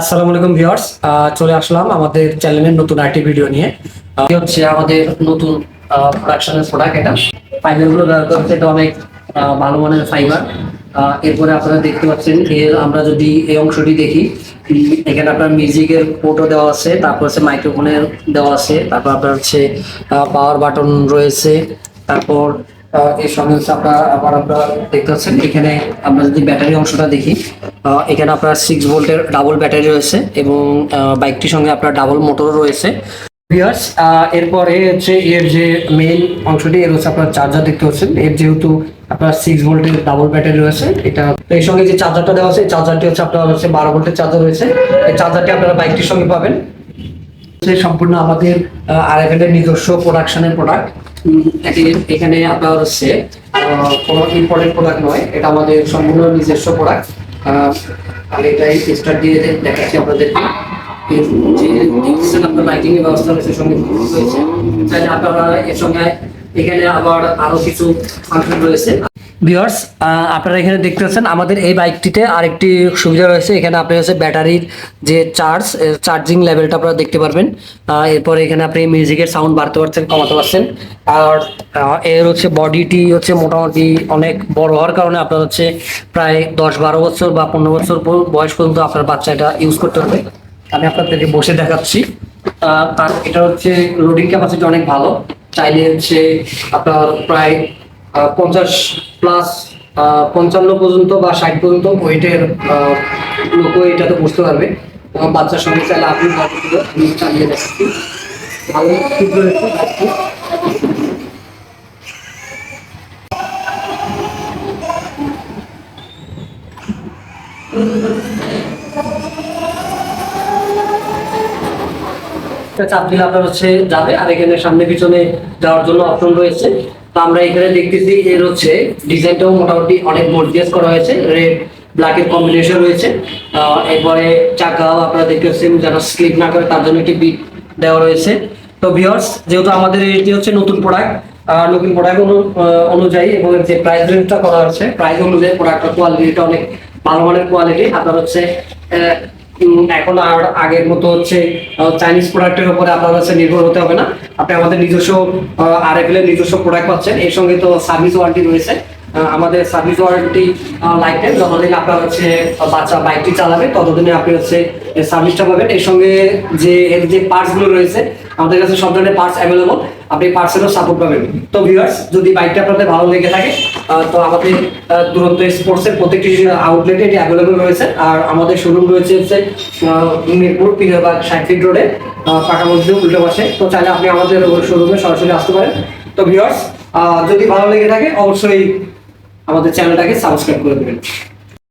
আসসালামু আলাইকুম ভিউয়ার্স চলে আসলাম আমাদের চ্যানেলের নতুন আরেকটি ভিডিও নিয়ে। হচ্ছে আমাদের নতুন প্রোডাকশনের প্রোডাক্ট এটা। ফাইবারগুলো ব্যবহার করা হচ্ছে, এটা অনেক ভালো মানের ফাইবার এরপরে আপনারা দেখতে পাচ্ছেন, এর আমরা যদি এই অংশটি দেখি এখানে আপনার মিউজিকের পোর্টও দেওয়া আছে, তারপর হচ্ছে মাইক্রোফোনের দেওয়া আছে, তারপর আপনার হচ্ছে পাওয়ার বাটন রয়েছে, তারপর এর সঙ্গে হচ্ছে আপনার আবার আপনারা দেখতে পাচ্ছেন, এখানে আমরা যদি ব্যাটারি অংশটা দেখি এখানে আপনার সিক্স ভোল্টের ডাবল ব্যাটারি রয়েছে এবং বাইকটির সঙ্গে আপনার ডাবল মোটর রয়েছে। এরপরে হচ্ছে এর যে মেইন অংশটি, এর হচ্ছে আপনার চার্জার দেখতে পাচ্ছেন। এর যেহেতু আপনার সিক্স ভোল্টের ডাবল ব্যাটারি রয়েছে, এটা এর সঙ্গে যে চার্জারটা দেওয়া আছে চার্জারটি হচ্ছে আপনার হচ্ছে বারো ভোল্টের চার্জার রয়েছে। এই চার্জারটি আপনারা বাইকটির সঙ্গে পাবেন। সম্পূর্ণ আমাদের আর নিজস্ব প্রোডাকশনের প্রোডাক্ট এখানে আপনার হচ্ছে কোনো ইম্পর্টেন্ট প্রোডাক্ট নয়, এটা আমাদের সম্পূর্ণ নিজস্ব প্রোডাক্ট আমি এটাই স্টার দিয়ে দেখাচ্ছি আপনাদেরকে। যে দেখছেন আপনার লাইটিং এর ব্যবস্থা রয়েছে, সঙ্গে হয়েছে তাই আপনারা এর সঙ্গে এখানে আবার আরও কিছু ফাংশন রয়েছে। ভিউয়ার্স আপনারা এখানে দেখতে পাচ্ছেন আমাদের এই বাইকটিতে আরেকটি সুবিধা রয়েছে। এখানে আপনি হচ্ছে ব্যাটারির যে চার্জ চার্জিং লেভেলটা আপনারা দেখতে পারবেন। এরপরে এখানে আপনি মিউজিকের সাউন্ড বাড়তে পারছেন, কমাতে পারছেন। আর এর হচ্ছে বডিটি হচ্ছে মোটামুটি অনেক বড় হওয়ার কারণে আপনার হচ্ছে প্রায় দশ বারো বছর বা পনেরো বছর বয়স পর্যন্ত আপনার বাচ্চা এটা ইউজ করতে পারবে আমি আপনাদেরকে বসে দেখাচ্ছি। এটা হচ্ছে লোডিং ক্যাপাসিটি অনেক ভালো। চাইলে হচ্ছে আপনার প্রায় পঞ্চাশ প্লাস পঞ্চান্ন পর্যন্ত বা ষাট পর্যন্ত ওয়েটের লোক এটাতে বসতে পারবে। এবং বাচ্চার সঙ্গে চাইলে আপনি চালিয়ে দেখাচ্ছি। চাপ দিলে আপনার হচ্ছে যাবে, আর এখানে সামনে পিছনে যাওয়ার জন্য অপশন রয়েছে। তো আমরা এখানে দেখতেছি এর হচ্ছে ডিজাইনটাও মোটামুটি অনেক গর্জিয়াস করা হয়েছে। রেড ব্ল্যাকের কম্বিনেশন রয়েছে। এরপরে চাকাও আপনারা দেখতেছেন যেন স্লিপ না করে তার জন্য একটি বিট দেওয়া রয়েছে। তো ভিউয়ার্স যেহেতু আমাদের এটি হচ্ছে নতুন প্রোডাক্ট নতুন প্রোডাক্ট অনুযায়ী এবং যে প্রাইস রেঞ্জটা করা হচ্ছে প্রাইস অনুযায়ী প্রোডাক্টের কোয়ালিটিটা অনেক ভালো মানের কোয়ালিটি আপনার হচ্ছে এখন আর আগের মতো হচ্ছে চাইনিজ প্রোডাক্টের উপরে আপনার হচ্ছে নির্ভর হতে হবে না। আপনি আমাদের নিজস্ব আর এর নিজস্ব প্রোডাক্ট পাচ্ছেন। এর সঙ্গে তো সার্ভিস ওয়ারেন্টি রয়েছে। আমাদের সার্ভিস ওয়ারেন্টি লাইফ যতদিন আপনার হচ্ছে বাচ্চা বাইকটি চালাবে, ততদিনে আপনি হচ্ছে সার্ভিসটা পাবেন। এর সঙ্গে যে, এর যে পার্টসগুলো রয়েছে, আমাদের কাছে সব ধরনের পার্টস অ্যাভেলেবল আপনি পার্টসেরও সাপোর্ট পাবেন। তো ভিউয়ার্স যদি বাইকটা আপনাদের ভালো লেগে থাকে তো আমাদের আহ, দুরন্ত স্পোর্টস এর প্রত্যেকটি আউটলেটে এটি অ্যাভেলেবল রয়েছে। আর আমাদের শোরুম রয়েছে হচ্ছে মিরপুর পিরবাগ ষাট ফিট রোডে পাকা মসজিদ উল্টো পাশে। তো চাইলে আপনি আমাদের শোরুমে সরাসরি আসতে পারেন। তো ভিউয়ার্স যদি ভালো লেগে থাকে অবশ্যই আমাদের চ্যানেলটাকে সাবস্ক্রাইব করে দেবেন।